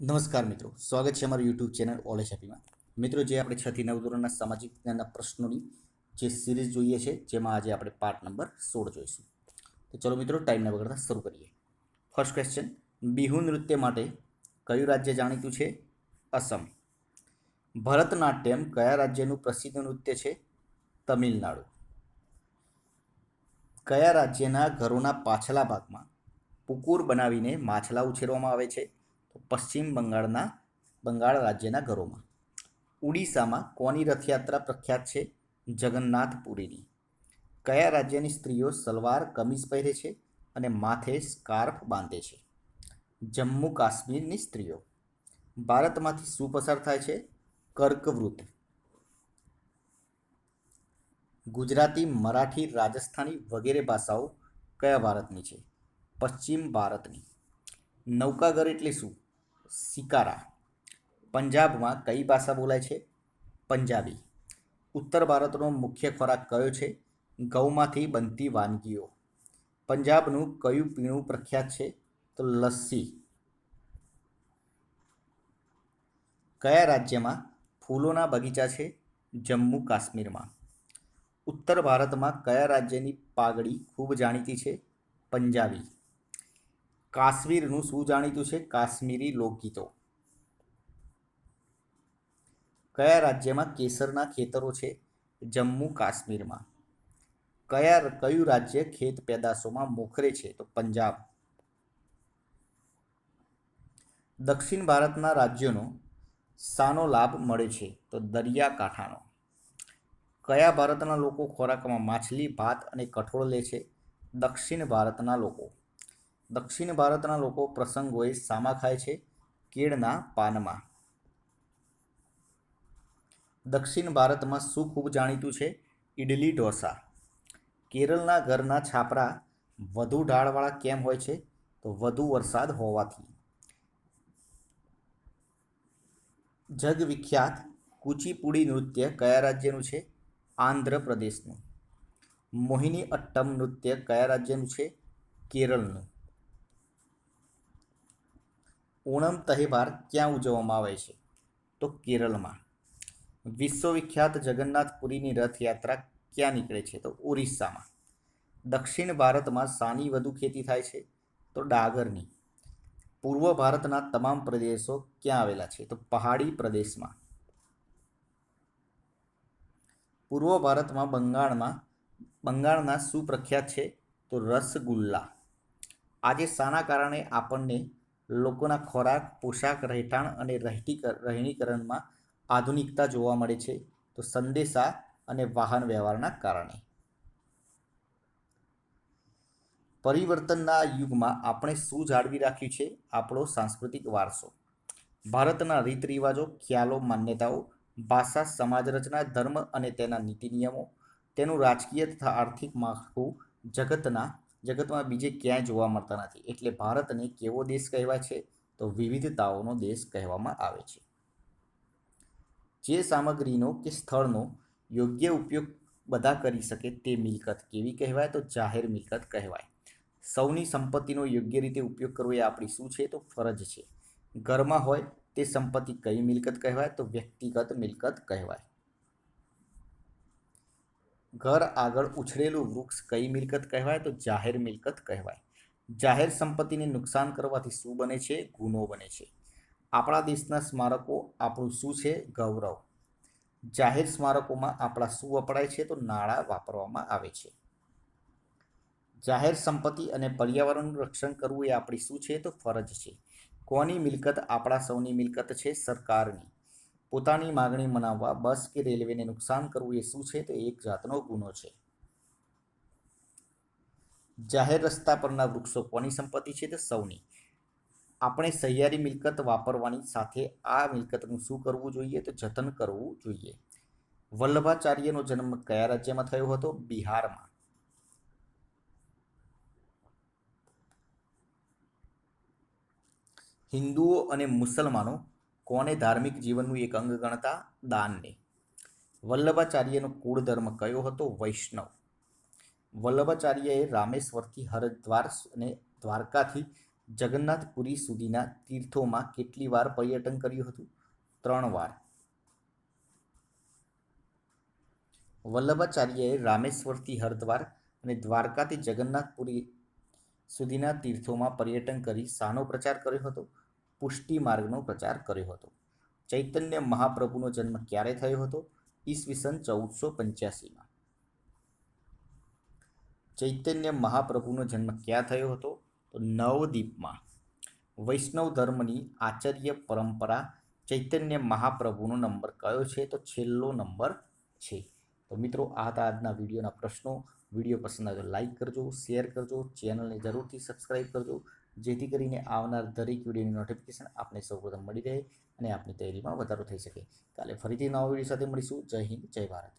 નમસ્કાર મિત્રો. સ્વાગત છે અમારું યુટ્યુબ ચેનલ ઓલેશ હેપીમાં મિત્રો, જે આપણે છથી નવ ધોરણના સામાજિક વિજ્ઞાનના પ્રશ્નોની જે સિરીઝ જોઈએ છે, જેમાં આજે આપણે પાર્ટ નંબર સોળ જોઈશું. તો ચલો મિત્રો ટાઈમને વગરતા શરૂ કરીએ. ફર્સ્ટ ક્વેશ્ચન બિહુ નૃત્ય માટે કયું રાજ્ય જાણીતું છે? અસમ. ભરતનાટ્યમ કયા રાજ્યનું પ્રસિદ્ધ નૃત્ય છે? તમિલનાડુ. કયા રાજ્યના ઘરોના પાછલા ભાગમાં પુકુર બનાવીને માછલા ઉછેરવામાં આવે છે? પશ્ચિમ બંગાળના, બંગાળ રાજ્યના ઘરોમાં. ઉડીસામાં કોની રથયાત્રા પ્રખ્યાત છે? જગન્નાથપુરીની કયા રાજ્યની સ્ત્રીઓ સલવાર કમીઝ પહેરે છે અને માથે સ્કાર્ફ બાંધે છે? જમ્મુ કાશ્મીરની સ્ત્રીઓ. ભારતમાંથી શું પસાર થાય છે? કર્કવૃત ગુજરાતી, મરાઠી, રાજસ્થાની વગેરે ભાષાઓ કયા ભારતની છે? પશ્ચિમ ભારતની. નૌકાગર એટલે શું? સિકારા. પંજાબમાં કઈ ભાષા બોલાય છે? પંજાબી. ઉત્તર ભારતનો મુખ્ય ખોરાક કયો છે? ઘઉંમાંથી બનતી વાનગીઓ. પંજાબનું કયું પીણું પ્રખ્યાત છે? તો લસ્સી. કયા રાજ્યમાં ફૂલોના બગીચા છે? જમ્મુ કાશ્મીરમાં. ઉત્તર ભારતમાં કયા રાજ્યની પાઘડી ખૂબ જાણીતી છે? પંજાબી. કાશ્મીરનું શું જાણીતું છે? કાશ્મીરી લોકગીતો. કયા રાજ્યમાં કેસરના ખેતરો છે? જમ્મુ કાશ્મીરમાં. કયા કયું રાજ્ય ખેત પેદાશોમાં મોખરે છે? તો પંજાબ. દક્ષિણ ભારતના રાજ્યોનો સાનો લાભ મળે છે? તો દરિયાકાંઠાનો. કયા ભારતના લોકો ખોરાકમાં માછલી, ભાત અને કઠોળ લે છે? દક્ષિણ ભારતના લોકો. દક્ષિણ ભારતના લોકો પ્રસંગોએ સામા ખાય છે કેળના પાનમાં. દક્ષિણ ભારતમાં શું ખૂબ જાણીતું છે? ઇડલી ઢોસા. કેરળના ઘરના છાપરા વધુ ઢાળવાળા કેમ હોય છે? તો વધુ વરસાદ હોવાથી. જગવિખ્યાત કુચીપુડી નૃત્ય કયા રાજ્યનું છે? આંધ્રપ્રદેશનું. મોહિની અટ્ટમ નૃત્ય કયા રાજ્યનું છે? કેરળનું. ઓણમ તહેવાર ક્યાં ઉજવવામાં આવે છે? તો કેરળમાં. વિશ્વવિખ્યાત જગન્નાથપુરીની રથયાત્રા ક્યાં નીકળે છે? તો ઓરિસ્સામાં. દક્ષિણ ભારતમાં શાની વધુ ખેતી થાય છે, તો ડાગરની. પૂર્વ ભારતના તમામ પ્રદેશો ક્યાં આવેલા છે? તો પહાડી પ્રદેશમાં. પૂર્વ ભારતમાં બંગાળમાં, બંગાળના સુપ્રખ્યાત પ્રખ્યાત છે, તો રસગુલ્લા. આજે શાના કારણે આપણને લોકોના ખોરાક, પોશાક, રહેઠાણ અને રહેઠી રહેણીકરણમાં આધુનિકતા જોવા મળે છે. તો સંદેશા અને વાહન વ્યવહારના કારણે. પરિવર્તનના યુગમાં આપણે શું જાળવી રાખ્યું છે? આપણો સાંસ્કૃતિક વારસો. ભારતના રીત રિવાજો ખ્યાલો, માન્યતાઓ, ભાષા, સમાજ રચના, ધર્મ અને તેના નીતિ નિયમો તેનું રાજકીય તથા આર્થિક માળખું જગતના જગતમાં બીજે ક્યાંય જોવા મળતા નથી. એટલે ભારતને કેવો દેશ કહેવાય છે? તો વિવિધતાઓનો દેશ કહેવામાં આવે છે. જે સામગ્રીનો કે સ્થળનો યોગ્ય ઉપયોગ બધા કરી શકે તે મિલકત. કેવી કહેવાય? તો જાહેર મિલકત કહેવાય. સૌની સંપત્તિનો યોગ્ય રીતે ઉપયોગ કરવો એ આપણી શું છે? તો ફરજ છે. ઘરમાં હોય તે સંપત્તિ કઈ મિલકત કહેવાય? તો વ્યક્તિગત મિલકત કહેવાય. ઘર આગળ ઉછળેલું વૃક્ષ કઈ મિલકત કહેવાય? તો જાહેર મિલકત કહેવાય. જાહેર સંપત્તિને નુકસાન કરવાથી શું બને છે? ગુનો બને છે. આપણા દેશના સ્મારકો આપણું શું છે? ગૌરવ. જાહેર સ્મારકોમાં આપણા શું વપરાય છે? તો નાણાં વાપરવામાં આવે છે. જાહેર સંપત્તિ અને પર્યાવરણનું રક્ષણ કરવું એ આપણી શું છે? તો ફરજ છે. કોની મિલકત આપણા સૌની મિલકત છે? સરકારની. પોતાની માગણી મનાવવા બસ કે રેલવેને નુકસાન કરવું એ શું છે તો એક જાતનો ગુનો છે. જાહેર રસ્તા પરના વૃક્ષો કોની સંપત્તિ છે તે સૌની. આપણે સહિયારી મિલકત વાપરવાની સાથે આ મિલકતનું શું કરવું જોઈએ તો જતન કરવું જોઈએ. વલ્લભાચાર્યનો જન્મ કયા રાજ્યમાં થયો હતો? બિહારમાં. હિન્દુઓ અને મુસલમાનો કોને ધાર્મિક જીવનનું એક અંગ ગણતા? દાનને. વલ્લભાચાર્યનો કુળ ધર્મ કયો હતો? વૈષ્ણવ. વલ્લભાચાર્યએ રામેશ્વરથી હરિદ્વાર અને દ્વારકાથી જગન્નાથપુરી સુધીના તીર્થોમાં કેટલી વાર પર્યટન કર્યું હતું? ત્રણ વાર. વલ્લભાચાર્યએ રામેશ્વરથી હરદ્વાર અને દ્વારકાથી જગન્નાથપુરી સુધીના તીર્થોમાં પર્યટન કરી શાનો પ્રચાર કર્યો હતો. પુષ્ટિ માર્ગનો પ્રચાર કર્યો હતો. ચૈતન્ય મહાપ્રભુનો જન્મ ક્યારે થયો હતો? ઈસવીસન ચૌદસો પંચ્યાસીમાં. ચૈતન્ય મહાપ્રભુનો જન્મ ક્યાં થયો હતો? તો નવદીપમાં. વૈષ્ણવ ધર્મની આચાર્ય પરંપરા ચૈતન્ય મહાપ્રભુનો નંબર કયો છે? તો છેલ્લો નંબર છે. તો મિત્રો, આ હતા આજના વિડીયોના પ્રશ્નો. વીડિયો પસંદ આવે તો લાઈક કરજો શેર કરજો ચેનલને જરૂરથી સબસ્ક્રાઈબ કરજો, જેથી કરીને આવનાર દરેક વિડીયોની નોટિફિકેશન આપને સૌપ્રથમ મળી રહે અને આપની તૈયારીમાં વધારો થઈ શકે. કાલે ફરીથી નવા વીડિયો સાથે મળીશું. જય હિન્દ, જય ભારત.